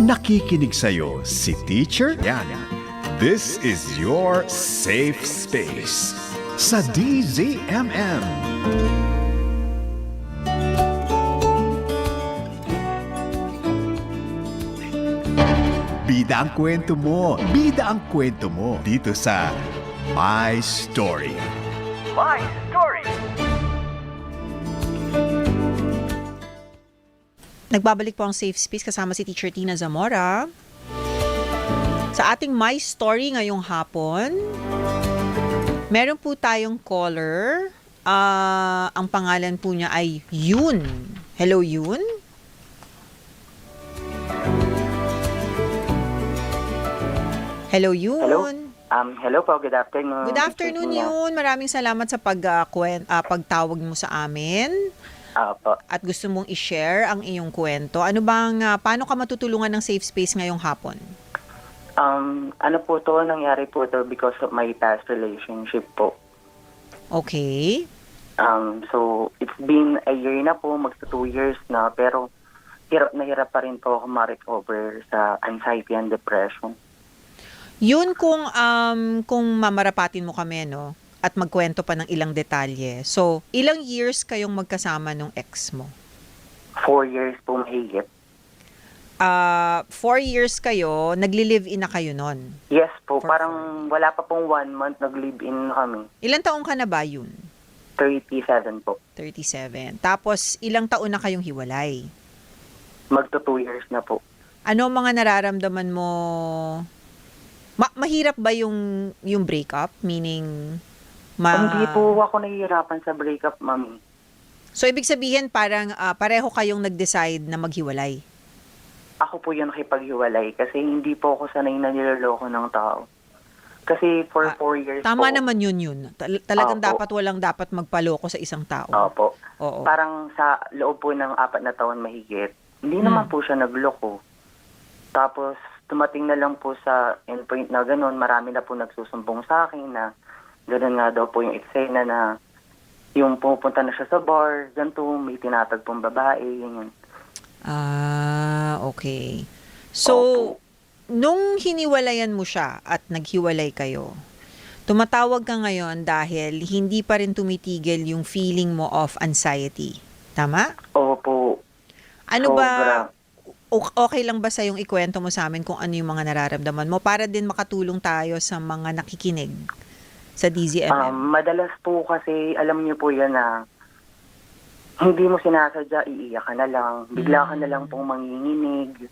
Nakikinig sa'yo si Teacher Yana. This is your safe space sa DZMM. Bida ang kwento mo. Bida ang kwento mo. Dito sa My Story. My story. Nagbabalik po ang Safe Space kasama si Teacher Tina Zamora. Sa ating My Story ngayong hapon, meron po tayong caller. Ah, ang pangalan po niya ay Yun. Hello, Yun? Hello, Yun. Hello? Um, hello po, good afternoon. Good afternoon, Yun. Maraming salamat sa pag, ah, kwen- ah, pagtawag mo sa amin Ah, po. at gusto mong i-share ang iyong kwento. Ano bang, ah, paano ka matutulungan ng safe space ngayong hapon? Um, ano po to, nangyari po to because of my past relationship po. Okay. Um, so, it's been a year na po, magsa two years na, pero hirap na hirap pa rin po ako ma-recover sa anxiety and depression. Yun kung, um, kung mamarapatin mo kami, no? At magkwento pa ng ilang detalye. So, ilang years kayong magkasama nung ex mo? Four years po mahigit. Ah, four years kayo, nagli-live-in na kayo nun. Yes po, For parang wala pa pong one month nag-live-in kami. Ilang taong ka na ba yun? 37 po. 37. Tapos, ilang taon na kayong hiwalay? Magto two years na po. Ano mga nararamdaman mo? Ma- mahirap ba yung yung breakup? Meaning ma- Hindi po ako nahihirapan sa breakup, mami. So ibig sabihin parang ah, pareho kayong nag-decide na maghiwalay. ako po yung nakipaghiwalay kasi hindi po ako sanay na niloloko ng tao. Kasi for Ah, four years Tama po, naman yun yun. Tal- talagang Opo. dapat walang dapat magpaloko sa isang tao. Opo. Oo. Parang sa loob po ng apat na taon mahigit, hindi Hmm. naman po siya nagloko. Tapos tumating na lang po sa endpoint na ganun, marami na po nagsusumbong sa akin na ganun nga daw po yung eksena na yung pupunta na siya sa bar, ganito, may tinatag pong babae, ganyan. Ah, okay. So, Opo. nung hiniwalayan mo siya at naghiwalay kayo, tumatawag ka ngayon dahil hindi pa rin tumitigil yung feeling mo of anxiety. Tama? Opo. Ano ba, Sobra. o- okay lang ba sa yung ikwento mo sa amin kung ano yung mga nararamdaman mo para din makatulong tayo sa mga nakikinig sa DZMM? Um, madalas po kasi, alam niyo po yan na hindi mo sinasadya, iiyak ka na lang, bigla ka na lang pong manginginig.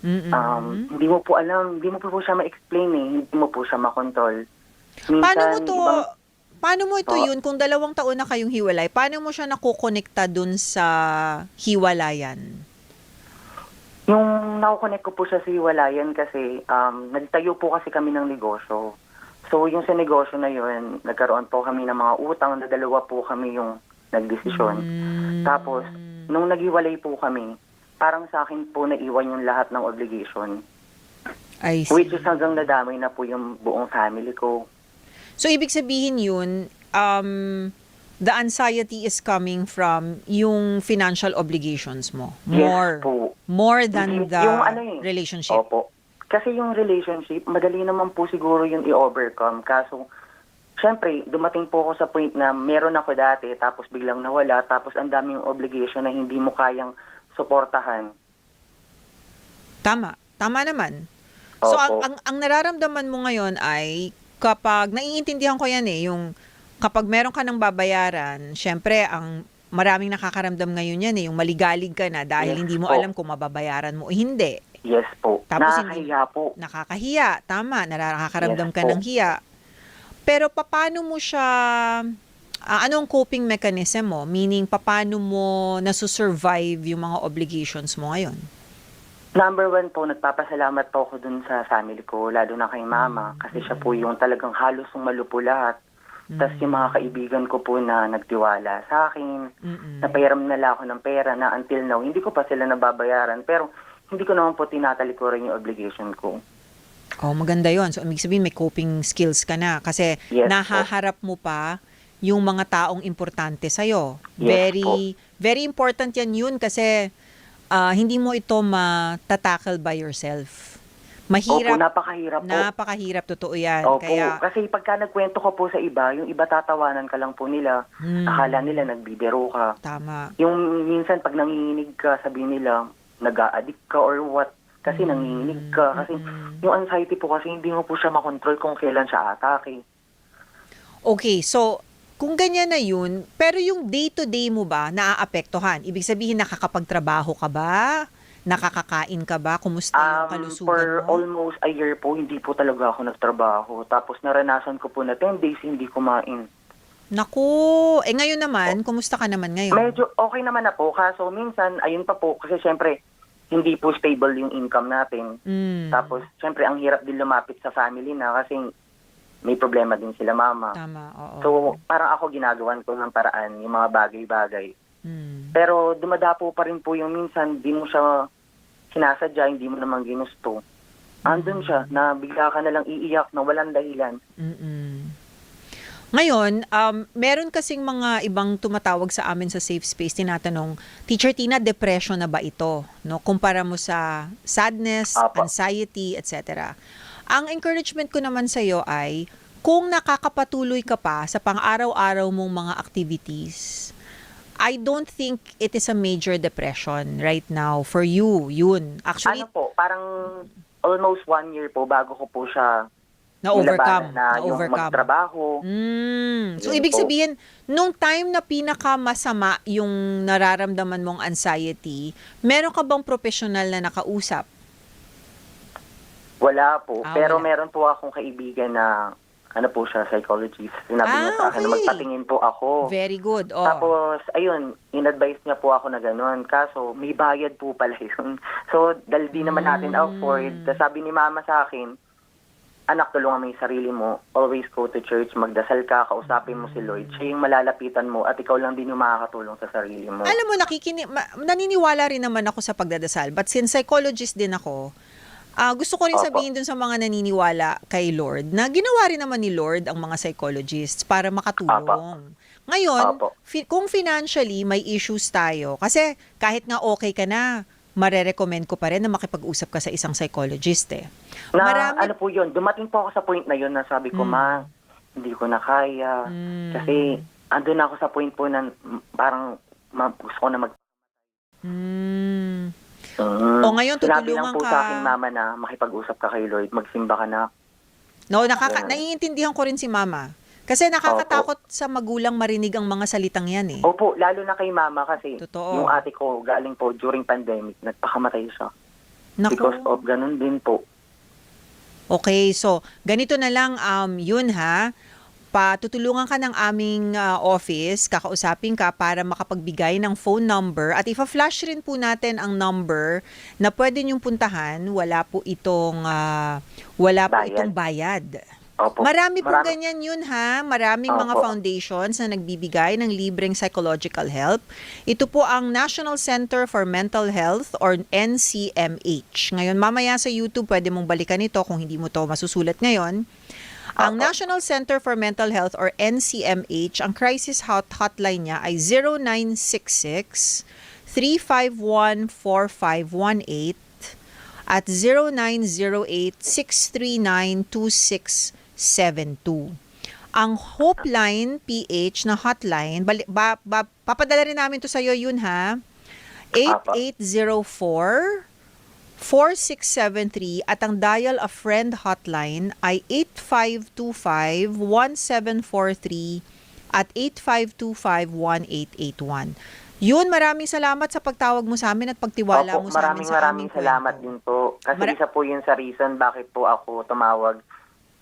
Mm-mm. Um, hindi mo po alam, hindi mo po, po siya ma-explain eh, hindi mo po siya makontrol. Minsan, paano mo to, ibang- paano mo ito Oo. yun kung dalawang taon na kayong hiwalay, paano mo siya nakukonekta dun sa hiwalayan? yung nakukonek ko po siya sa hiwalayan kasi um, nagtayo po kasi kami ng negosyo. So yung sa negosyo na yun, nagkaroon po kami ng mga utang, na dalawa po kami yung nagdesisyon. Mm. Tapos, nung naghiwalay po kami, parang sa akin po naiwan yung lahat ng obligation. I see. Which is hanggang nadamay na po yung buong family ko. So, ibig sabihin yun, um, the anxiety is coming from yung financial obligations mo. More. Yes po. More than the yung ano eh. relationship. Opo. Kasi yung relationship, madali naman po siguro yung i-overcome. Kaso, syempre, dumating po ako sa point na meron ako dati, tapos biglang nawala, tapos ang daming obligation na hindi mo kayang suportahan. Tama. Tama naman. So, Opo. ang, ang, ang nararamdaman mo ngayon ay kapag, naiintindihan ko yan eh, yung kapag meron ka ng babayaran, syempre, ang maraming nakakaramdam ngayon yan eh, yung maligalig ka na dahil Yes hindi mo alam kung mababayaran mo o hindi. Yes po. Tapos hindi- Nakakahiya po. Nakakahiya, tama, nakakaramdam Yes ka po. ng hiya. Pero paano mo siya, ah, anong coping mechanism mo? Meaning, paano mo nasusurvive yung mga obligations mo ngayon? Number one po, nagpapasalamat po ako dun sa family ko, lalo na kay mama, kasi siya po yung talagang halos sumalupo lahat. Tapos yung mga kaibigan ko po na nagtiwala sa akin, Mm-mm. napairam nila ako ng pera na until now, hindi ko pa sila nababayaran, pero hindi ko naman po tinatalikuran yung obligation ko. Oh, maganda yon. So, ibig sabihin, may coping skills ka na. Kasi Yes po. nahaharap mo pa yung mga taong importante sa'yo. Yes very, very important yan yun kasi ah, hindi mo ito matatackle by yourself. Mahirap, Opo, napakahirap po. napakahirap, totoo yan. Opo, Kaya, kasi pagka nagkwento ko po sa iba, yung iba tatawanan ka lang po nila. Hmm. Akala nila nagbibiro ka. tama. Yung minsan pag nanginginig ka, sabi nila, nag-a-addict ka or what. Kasi Hmm. nanginginig ka. Kasi yung anxiety po kasi hindi mo po siya makontrol kung kailan siya atake. Okay, so, kung ganyan na yun, pero yung day-to-day mo ba naaapektuhan? Ibig sabihin, nakakapagtrabaho ka ba? Nakakakain ka ba? Kumusta yung Um, kalusugan for mo? almost a year po, hindi po talaga ako nagtrabaho. Tapos naranasan ko po na 10 days hindi kumain. Naku, eh ngayon naman, kumusta ka naman ngayon? Medyo okay naman na po. Kaso minsan, ayun pa po, kasi syempre, hindi po stable yung income natin. Mm, Tapos, syempre, ang hirap din lumapit sa family na kasi may problema din sila mama. tama, oo. So, parang ako ginagawan ko ng paraan yung mga bagay-bagay. Mm. Pero dumadapo pa rin po yung minsan, di mo siya sinasadya, hindi mo naman ginusto. Andun siya, na bigla ka na lang iiyak na walang dahilan. Mm-mm. Ngayon, um, meron kasing mga ibang tumatawag sa amin sa safe space, tinatanong, Teacher Tina, depression na ba ito? No? Kumpara mo sa sadness, anxiety, etc. Ang encouragement ko naman sa iyo ay, kung nakakapatuloy ka pa sa pang-araw-araw mong mga activities, I don't think it is a major depression right now for you. Yun. Actually, ano po, parang almost one year po bago ko po siya na-overcome. nilabanan na yung Na-overcome. magtrabaho. Mm. So, ibig sabihin, nung time na pinakamasama yung nararamdaman mong anxiety, meron ka bang professional na nakausap? Wala po. Ah, Pero wala. meron po akong kaibigan na ano po siya, psychologist. Sinabi Ah, niya sa akin na okay. magpatingin po ako. Very good. Oh. Tapos, ayun, in-advise niya po ako na gano'n. Kaso, may bayad po pala yun. So, dahil di naman natin Mm. afford, tas sabi ni mama sa akin, anak, tulungan mo yung sarili mo. Always go to church, magdasal ka, kausapin mo si Lord. Siya yung malalapitan mo at ikaw lang din yung makakatulong sa sarili mo. Alam mo, nakikini, ma- naniniwala rin naman ako sa pagdadasal. But since psychologist din ako, ah, gusto ko rin Opo. sabihin dun sa mga naniniwala kay Lord na ginawa rin naman ni Lord ang mga psychologists para makatulong. Ngayon, Opo. fi- kung financially may issues tayo, kasi kahit nga okay ka na, marerecommend ko pa rin na makipag-usap ka sa isang psychologist eh. Na, Marami- ano po yun, dumating po ako sa point na yun na sabi ko, Mm. ma, hindi ko na kaya. Mm. Kasi, andun na ako sa point po na parang ma- gusto ko na mag... Mm. Mm. O, ngayon, Sinabi tutulungan lang po ka. sa akin, mama, na makipag-usap ka kay Lord, magsimba ka na. No, nakaka- Yeah. naiintindihan ko rin si mama. Kasi nakakatakot sa magulang marinig ang mga salitang yan eh. Opo, lalo na kay mama kasi Totoo. yung ate ko galing po during pandemic, nagpakamatay siya. Naku. Because of ganun din po. Okay, so ganito na lang um yun ha. Patutulungan ka ng aming ah, office, kakausapin ka para makapagbigay ng phone number at ifa-flash rin po natin ang number na pwede niyong puntahan. Wala po itong ah, wala po Bayad. itong bayad. Opo. Marami po Marami- ganyan yun ha. Maraming mga Opo. foundations na nagbibigay ng libreng psychological help. Ito po ang National Center for Mental Health or NCMH. Ngayon, mamaya sa YouTube, pwede mong balikan ito kung hindi mo to masusulat ngayon. Ang Opo. National Center for Mental Health or NCMH, ang crisis hot hotline niya ay 0966 351 4518 at 0908-639-2672. Ang Hope Line PH na hotline, bali, ba, ba, papadala rin namin to sa iyo yun ha. 8804 4673 at ang Dial a Friend hotline ay 8525-1743 at 8525-1881. Yun, maraming salamat sa pagtawag mo sa amin at pagtiwala Opo, mo sa amin maraming sa maraming aming salamat din po. Kasi Mara- isa po yun sa reason bakit po ako tumawag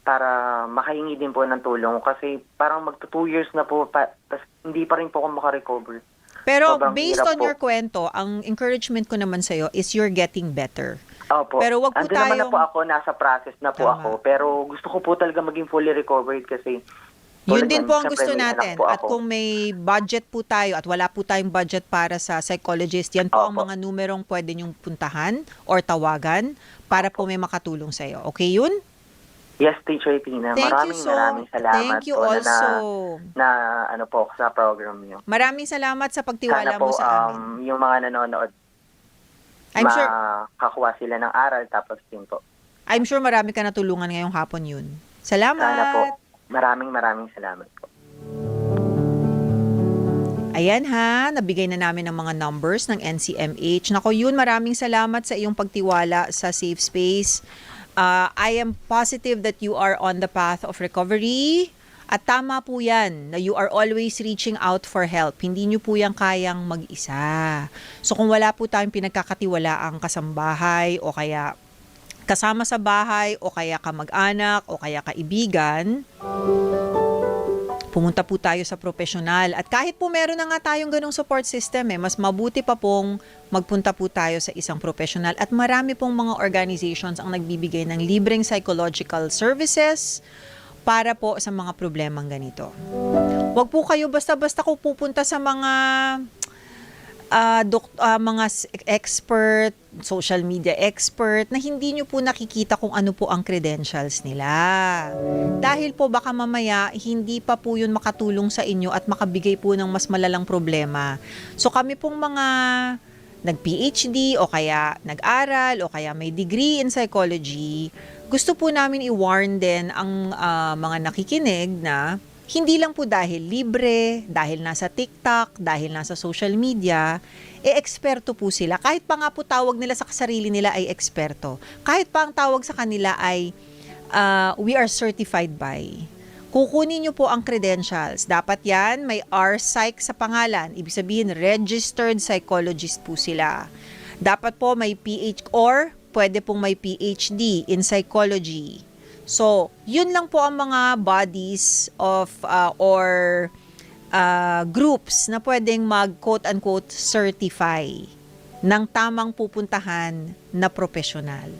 para makahingi din po ng tulong. Kasi parang magto two years na po, pa, tas hindi pa rin po ako makarecover. Pero Sobrang based on po. your kwento, ang encouragement ko naman sa'yo is you're getting better. Opo. Pero wag po Andun naman na tayong- po ako, nasa process na po Tama. ako. Pero gusto ko po talaga maging fully recovered kasi Yun din po ang gusto natin. po At kung may budget po tayo at wala po tayong budget para sa psychologist, yan po ang Opo. mga numerong pwede nyong puntahan or tawagan para po may makatulong sa'yo. Okay yun? Yes, Teacher Tina. Thank maraming you so maraming salamat Thank you po also. na, na ano po sa program niyo. Maraming salamat sa pagtiwala Sana po mo sa amin. um, yung mga nanonood I'm sure, makakuha sila ng aral tapos yun po. I'm sure marami ka natulungan ngayong hapon yun. Salamat! Sana po. Maraming maraming salamat po. Ayan ha, nabigay na namin ng mga numbers ng NCMH. Nako yun, maraming salamat sa iyong pagtiwala sa Safe Space. Uh, I am positive that you are on the path of recovery. At tama po yan, na you are always reaching out for help. Hindi nyo po yan kayang mag-isa. So kung wala po tayong pinagkakatiwalaang kasambahay o kaya kasama sa bahay o kaya kamag-anak o kaya kaibigan, pumunta po tayo sa profesional. At kahit po meron na nga tayong ganong support system, eh, mas mabuti pa pong magpunta po tayo sa isang profesional. At marami pong mga organizations ang nagbibigay ng libreng psychological services para po sa mga problemang ganito. Huwag po kayo basta-basta ko pupunta sa mga ah, dok- ah, mga expert, social media expert na hindi nyo po nakikita kung ano po ang credentials nila. Dahil po baka mamaya hindi pa po yun makatulong sa inyo at makabigay po ng mas malalang problema. So kami pong mga nag-PhD o kaya nag-aral o kaya may degree in psychology, gusto po namin i-warn din ang ah, mga nakikinig na hindi lang po dahil libre, dahil nasa TikTok, dahil nasa social media, e eksperto po sila. Kahit pa nga po tawag nila sa sarili nila ay eksperto. Kahit pa ang tawag sa kanila ay ah, we are certified by. Kukunin niyo po ang credentials. Dapat yan, may R-Psych sa pangalan. Ibig sabihin, registered psychologist po sila. Dapat po may PH or pwede pong may PhD in psychology. So, yun lang po ang mga bodies of uh, or uh, groups na pwedeng mag quote-unquote certify ng tamang pupuntahan na profesional.